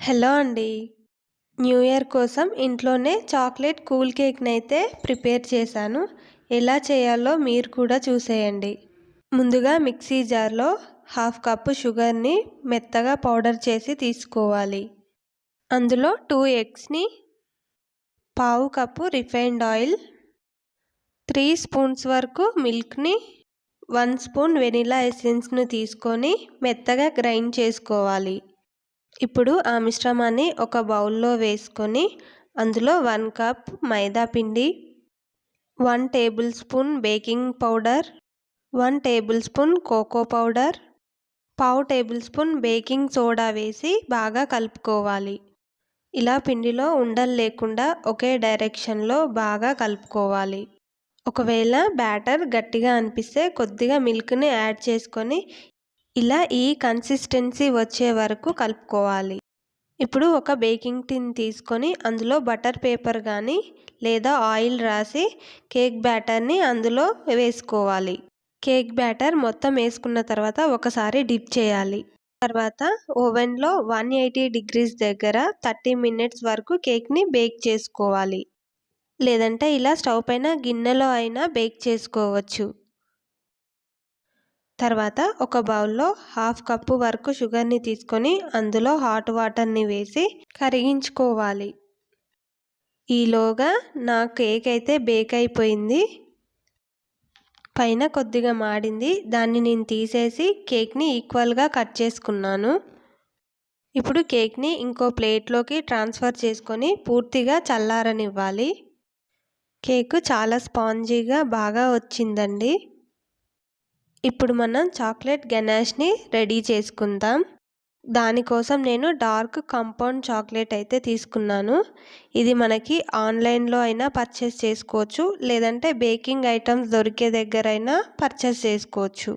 Hello అండి. New year కోసం ఇంట్లోనే చాక్లెట్ కూల్ కేక్ని అయితే ప్రిపేర్ చేశాను. ఎలా చేయాలో మీరు కూడా చూసేయండి. ముందుగా మిక్సీ జార్లో హాఫ్ కప్పు షుగర్ని మెత్తగా పౌడర్ చేసి తీసుకోవాలి. అందులో టూ ఎగ్స్ని పావు cup refined oil three spoons వరకు మిల్క్ని వన్ స్పూన్ వెనిలా ఎసెన్స్ను తీసుకొని మెత్తగా గ్రైండ్ చేసుకోవాలి. ఇప్పుడు ఆ మిశ్రమాన్ని ఒక బౌల్లో వేసుకొని అందులో వన్ కప్ మైదా పిండి one tablespoon baking powder one tablespoon cocoa powder పావు టేబుల్ స్పూన్ బేకింగ్ సోడా వేసి బాగా కలుపుకోవాలి. ఇలా పిండిలో ఉండలు లేకుండా ఒకే డైరెక్షన్లో బాగా కలుపుకోవాలి. ఒకవేళ బ్యాటర్ గట్టిగా అనిపిస్తే కొద్దిగా మిల్క్ని యాడ్ చేసుకొని ఇలా ఈ కన్సిస్టెన్సీ వచ్చే వరకు కలుపుకోవాలి. ఇప్పుడు ఒక బేకింగ్ టిన్ తీసుకొని అందులో బటర్ పేపర్ కానీ లేదా ఆయిల్ రాసి కేక్ బ్యాటర్ని అందులో వేసుకోవాలి. కేక్ బ్యాటర్ మొత్తం వేసుకున్న తర్వాత ఒకసారి డిప్ చేయాలి. తర్వాత ఓవెన్లో వన్ ఎయిటీ డిగ్రీస్ దగ్గర థర్టీ మినిట్స్ వరకు కేక్ని బేక్ చేసుకోవాలి. లేదంటే ఇలా స్టవ్ పైన గిన్నెలో అయినా బేక్ చేసుకోవచ్చు. తర్వాత ఒక బౌల్లో హాఫ్ కప్పు వరకు షుగర్ని తీసుకొని అందులో హాట్ వాటర్ని వేసి కరిగించుకోవాలి. ఈలోగా నా కేక్ అయితే బేక్ అయిపోయింది. పైన కొద్దిగా మాడింది. దాన్ని నేను తీసేసి కేక్ని ఈక్వల్గా కట్ చేసుకున్నాను. ఇప్పుడు కేక్ని ఇంకో ప్లేట్లోకి ట్రాన్స్ఫర్ చేసుకొని పూర్తిగా చల్లారనివ్వాలి. కేక్ చాలా స్పాంజీగా బాగా వచ్చిందండి. ఇప్పుడు మనం చాక్లెట్ గనాష్ని రెడీ చేసుకుందాం. దానికోసం నేను డార్క్ కంపౌండ్ చాక్లెట్ అయితే తీసుకున్నాను. ఇది మనకి ఆన్లైన్లో అయినా పర్చేస్ చేసుకోవచ్చు. లేదంటే బేకింగ్ ఐటమ్స్ దొరికే దగ్గర అయినా పర్చేస్ చేసుకోవచ్చు.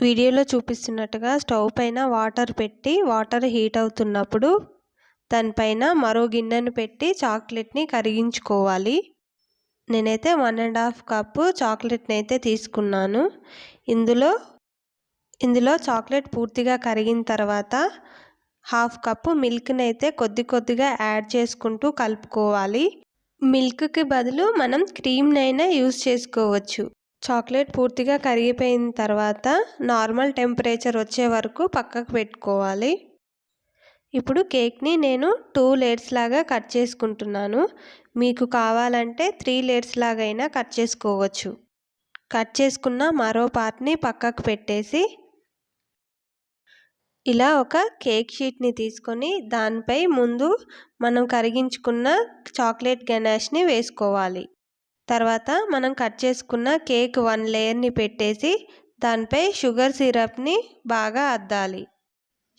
వీడియోలో చూపిస్తున్నట్టుగా స్టవ్ పైన వాటర్ పెట్టి వాటర్ హీట్ అవుతున్నప్పుడు దానిపైన మరో గిన్నెను పెట్టి చాక్లెట్ని కరిగించుకోవాలి. నేనైతే వన్ అండ్ హాఫ్ కప్పు చాక్లెట్ని అయితే తీసుకున్నాను. ఇందులో ఇందులో చాక్లెట్ పూర్తిగా కరిగిన తర్వాత హాఫ్ కప్పు మిల్క్ని అయితే కొద్ది కొద్దిగా యాడ్ చేసుకుంటూ కలుపుకోవాలి. మిల్క్కి బదులు మనం క్రీమ్నైనా యూస్ చేసుకోవచ్చు. చాక్లెట్ పూర్తిగా కరిగిపోయిన తర్వాత నార్మల్ టెంపరేచర్ వచ్చే వరకు పక్కకు పెట్టుకోవాలి. ఇప్పుడు కేక్ని నేను టూ లేయర్స్ లాగా కట్ చేసుకుంటున్నాను. మీకు కావాలంటే త్రీ లేయర్స్ లాగైనా కట్ చేసుకోవచ్చు. కట్ చేసుకున్న మరో పార్ట్ని పక్కకు పెట్టేసి ఇలా ఒక కేక్ షీట్ని తీసుకొని దానిపై ముందు మనం కరిగించుకున్న చాక్లెట్ గనాష్ని వేసుకోవాలి. తర్వాత మనం కట్ చేసుకున్న కేక్ వన్ లేయర్ని పెట్టేసి దానిపై షుగర్ సిరప్ని బాగా అద్దాలి.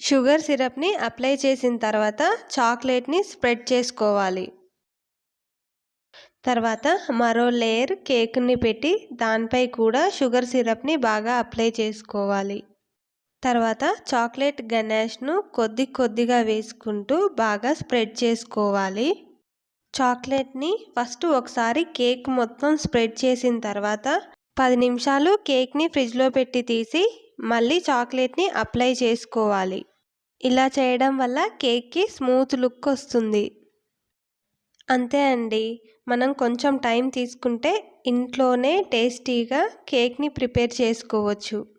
షుగర్ సిరప్ని అప్లై చేసిన తర్వాత చాక్లెట్ని స్ప్రెడ్ చేసుకోవాలి. తర్వాత మరో లేయర్ కేక్ని పెట్టి దానిపై కూడా షుగర్ సిరప్ని బాగా అప్లై చేసుకోవాలి. తర్వాత చాక్లెట్ గణేష్ను కొద్ది కొద్దిగా వేసుకుంటూ బాగా స్ప్రెడ్ చేసుకోవాలి. చాక్లెట్ని ఫస్ట్ ఒకసారి కేక్ మొత్తం స్ప్రెడ్ చేసిన తర్వాత పది నిమిషాలు కేక్ని ఫ్రిడ్జ్లో పెట్టి తీసి మళ్ళీ చాక్లెట్ని అప్లై చేసుకోవాలి. ఇలా చేయడం వల్ల కేక్కి స్మూత్ లుక్ వస్తుంది. అంతే అండి. మనం కొంచెం టైం తీసుకుంటే ఇంట్లోనే టేస్టీగా కేక్ని ప్రిపేర్ చేసుకోవచ్చు.